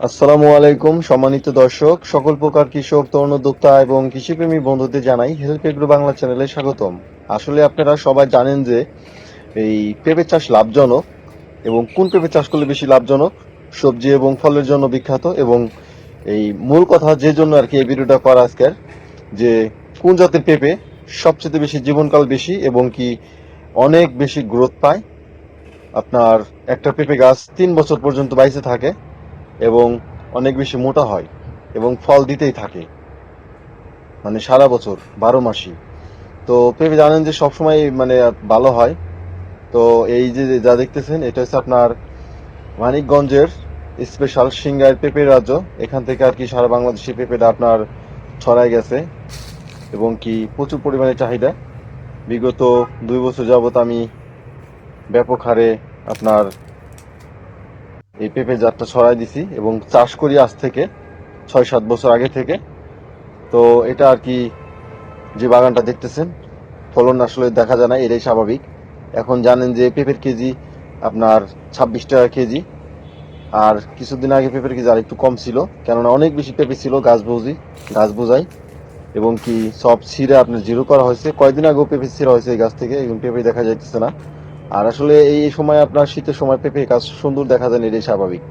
আসসালামু আলাইকুম, সম্মানিত দর্শক, সকল প্রকার কৃষক, তরুণ উদ্যোক্তা এবং কৃষিপ্রেমী বন্ধুদের জানাই হেল্প এগ্রো বাংলা চ্যানেলে স্বাগতম। আসলে আপনারা সবাই জানেন যে এই পেঁপে চাষ লাভজনক এবং কোন পেঁপে চাষ করলে বেশি লাভজনক? সবজি এবং ফলের জন্য বিখ্যাত এবং এই মূল কথা যে জন্য আর কি এই ভিডিওটা করা আজকের, যে কোন জাতের পেঁপে সবচেয়ে বেশি জীবনকাল বেশি এবং কি অনেক বেশি গ্রোথ পায়? আপনার একটা পেঁপে গাছ তিন বছর পর্যন্ত বাইসে থাকে এবং অনেক বেশি মোটা হয় এবং ফল দিতেই থাকে। মানে সারা বছর, বারো মাসই। তো পেঁপে জানেন যে সবসময় মানে ভালো হয়। তো এই যে যা দেখতেছেন, এটা হচ্ছে আপনার মানিকগঞ্জের স্পেশাল সিঙ্গার পেঁপের রাজ্য। এখান থেকে আর কি সারা বাংলাদেশে পেঁপেটা আপনার ছড়ায় গেছে এবং কি প্রচুর পরিমাণে চাহিদা। বিগত দুই বছর যাবত আমি ব্যাপক হারে আপনার এই পেঁপে জাতটা ছড়াই দিছি এবং চাষ করি আজ থেকে ছয় সাত বছর আগে থেকে। তো এটা আর কি যে বাগানটা দেখতেছেন, ফলন আসলে দেখা যায় না, এটাই স্বাভাবিক। এখন জানেন যে পেঁপের কেজি আপনার ছাব্বিশ টাকা কেজি। আর কিছুদিন আগে পেঁপের কেজি আর একটু কম ছিল, কেননা অনেক বেশি পেঁপে ছিল, গাছ বুঝি, গাছ বোঝাই। এবং কি সব ছিঁড়ে আপনার জিরো করা হয়েছে। কয়েকদিন আগেও পেঁপে ছিঁড়া হয়েছে এই গাছ থেকে এবং পেঁপে দেখা যাইতেছে না। আর আসলে এই সময় আপনার শীতের সময় পেঁপে গাছ সুন্দর দেখা যায় এটাই স্বাভাবিক।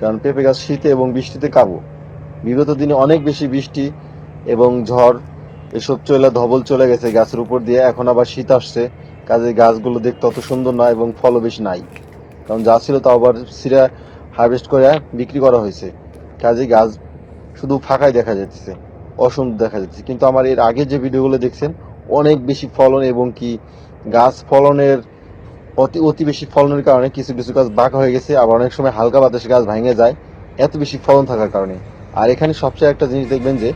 কারণ পেঁপে গাছ শীতে এবং বৃষ্টিতে কাবু। বিগত দিনে অনেক বেশি বৃষ্টি এবং ঝড়, এসব চলে, ধবল চলে গেছে গাছের উপর দিয়ে। এখন আবার শীত আসছে কাজে গাছগুলো দেখতে অত সুন্দর না এবং ফলও বেশি নাই। কারণ যা ছিল তা আবার সিরা হারভেস্ট করে বিক্রি করা হয়েছে। কাজে গাছ শুধু ফাঁকাই দেখা যাচ্ছে অসুন্দর দেখা যাচ্ছে কিন্তু আমার এর আগে যে ভিডিওগুলো দেখছেন, অনেক বেশি ফলন এবং কি গাছ ফলনের অতি অতি বেশি ফলনের কারণে কিছু কিছু গাছ বাঁকা হয়ে গেছে, আবার অনেক সময় হালকা বাতাসে গাছ ভেঙে যায়। এত বেশি ফলন থাকার কারণে। আর এখানে সবচেয়ে একটা জিনিস দেখবেন যে,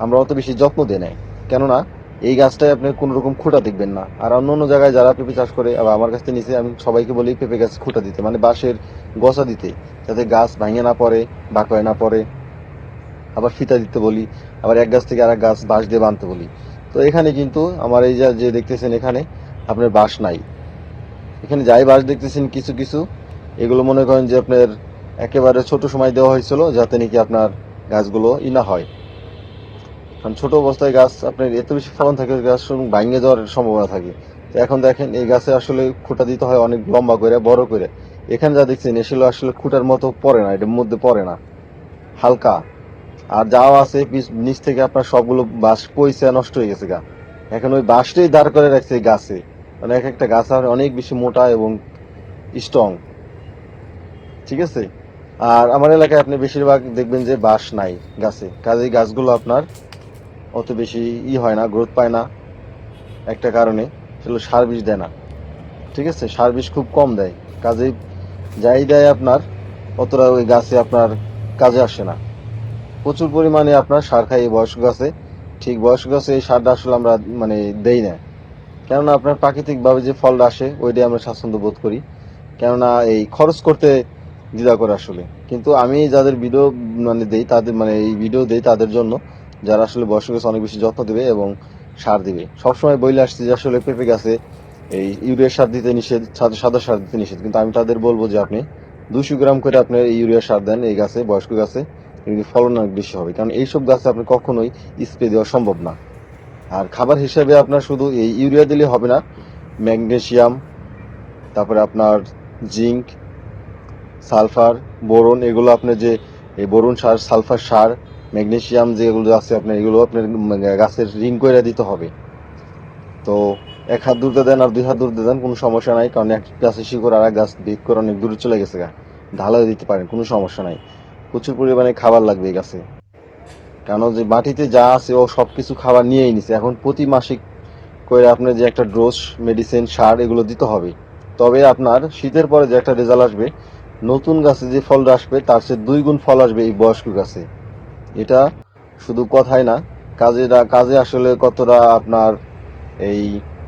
আমরা অত বেশি যত্ন দিয়ে নাই। কেননা, এই গাছটায় আপনি কোনো রকম খুঁটা দেখবেন না। আর অন্য অন্য জায়গায় যারা পেঁপে চাষ করে আবার আমার কাছ থেকে নিচে আমি সবাইকে বলি পেঁপে গাছ খুঁটা দিতে মানে বাঁশের গসা দিতে, যাতে গাছ ভাঙে না পড়ে, বাঁকা হয়ে না পড়ে। আবার ফিতা দিতে বলি, আবার এক গাছ থেকে আর গাছ বাঁশ দিয়ে বাঁধতে বলি। তো এখানে কিন্তু আমার এই যে দেখতেছেন এখানে, আপনার বাঁশ নাই। এখানে যাই বাঁশ দেখতেছেন কিছু কিছু, এগুলো মনে করেন যে আপনার একেবারে ছোট সময় দেওয়া হয়েছিল, যাতে নাকি আপনার গাছগুলো ই না হয়। কারণ ছোট অবস্থায় গাছ আপনার এত বেশি ফলন থাকে, গাছ ভাঙে যাওয়ার সম্ভাবনা থাকে। তো এখন দেখেন, এই গাছে আসলে খুঁটা দিতে হয় অনেক লম্বা করে, বড় করে। এখানে যা দেখছেন এসেলো আসলে খুঁটার মতো পড়ে না, এটার মধ্যে পড়ে না। হালকা। আর যাও আছে নিচ থেকে আপনার সবগুলো বাঁশ পয়সা নষ্ট হয়ে গেছে গা। এখন ওই বাঁশটাই দাঁড় করে রাখছে এই গাছে। মানে এক একটা গাছ অনেক বেশি মোটা এবং স্ট্রং ঠিক আছে? আর আমার এলাকায় আপনি বেশিরভাগ দেখবেন যে বাঁশ নাই গাছে। কাজেই গাছগুলো আপনার অত বেশি ই হয় না গ্রোথ পায় না। একটা কারণে সেগুলো সার বিষ দেয় না। ঠিক আছে? সার বিষ খুব কম দেয়। কাজেই যাই দেয় আপনার, অতটা ওই গাছে আপনার কাজে আসে না। প্রচুর পরিমাণে আপনার সার খাই বয়স্ক গাছে, ঠিক বয়স্ক গাছে এই সারটা আসলে আমরা মানে দেই না। কেননা আপনার প্রাকৃতিকভাবে যে ফলটা আসে, ওইটাই আমরা স্বাচ্ছন্দ্য বোধ করি। কেননা এই খরচ করতে দ্বিধা করে আসলে। কিন্তু আমি যাদের ভিডিও মানে দেই, তাদের মানে এই ভিডিও দেই তাদের জন্য, যারা আসলে বয়স্ক গাছে অনেক বেশি যত্ন দেবে এবং সার দিবে। সবসময় বইলে আসছি যে আসলে পেঁপে গাছে এই ইউরিয়া সার দিতে নিষেধ, সাদা সার দিতে নিষেধ। কিন্তু আমি তাদের বলব যে আপনি দুশো গ্রাম করে আপনার এই ইউরিয়া সার দেন এই গাছে, বয়স্ক গাছে ফলন অনেক বেশি হবে। কারণ এইসব গাছে আপনি কখনোই স্প্রে দেওয়া সম্ভব না। আর খাবার হিসেবে আপনার শুধু এই ইউরিয়া দিলে হবে না, ম্যাগনেশিয়াম, তারপরে আপনার জিঙ্ক, সালফার, বোরন, এগুলো আপনার যে, এই বোরন সার, সালফার সার, ম্যাগনেশিয়াম যেগুলো আছে আপনার, এগুলো আপনার গাছের রিং করে দিতে হবে। তো এক হাত দূরতে দেন আর দুই হাত দূরতে দেন, কোনো সমস্যা নাই, কারণ এক গাছের শিকড় আর এক গাছ বেগ করে অনেক দূরে চলে গেছে গা। ঢালাই দিতে পারেন, কোনো সমস্যা নাই। প্রচুর পরিমাণে খাবার লাগবে এই গাছে। কেন যে মাটিতে যা আছে, ও সব কিছু খাবার নিয়েই নিছে। এখন প্রতি মাসিক করে আপনার যে একটা ডোজ মেডিসিন সার, এগুলো দিতে হবে। তবে আপনার শীতের পরে যে একটা রেজাল্ট আসবে, নতুন গাছে যে ফলটা আসবে, তার চেয়ে দুই গুণ ফল আসবে এই বয়স্ক গাছে। এটা শুধু কথাই না কাজে কাজে আসলে কতটা আপনার এই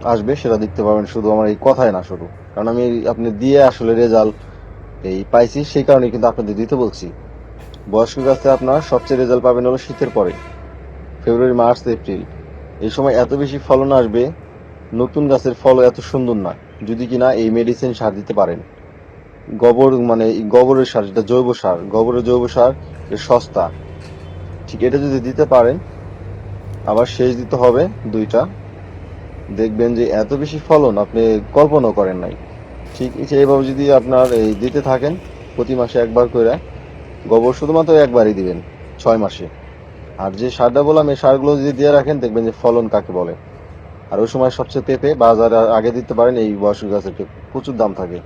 আসবে সেটা দেখতে পাবেন, শুধু আমার এই কথাই না, শুধু। কারণ আমি আপনি দিয়ে আসলে রেজাল্ট এই পাইছি, সেই কারণে কিন্তু আপনাদের দিতে বলছি। বয়স্ক গাছে আপনার সবচেয়ে রেজাল্ট পাবেন হলো শীতের পরে ফেব্রুয়ারি মার্চ এপ্রিল এই সময় এত বেশি ফলন আসবে, নতুন গাছের ফল এত সুন্দর না, যদি কিনা এই মেডিসিন সার দিতে পারেন। গোবর মানে গোবরের সার, যেটা জৈব সার, গোবরের জৈব সার সস্তা। ঠিক এটা যদি দিতে পারেন, আবার শেষ দিতে হবে দুইটা। দেখবেন যে এত বেশি ফলন আপনি কল্পনাও করেন নাই। ঠিক আছে এইভাবে যদি আপনার এই দিতে থাকেন, প্রতি মাসে একবার করে গোবর শুধুমাত্র একবারই দিবেন, ছয় মাসে। আর যে সারটা বললাম, এই সারগুলো যদি দিয়ে রাখেন, দেখবেন যে ফলন কাকে বলে। আর ওই সময় সবচেয়ে পেঁপে বাজারে আগে দিতে পারেন, এই বয়সের গাছের প্রচুর দাম থাকে।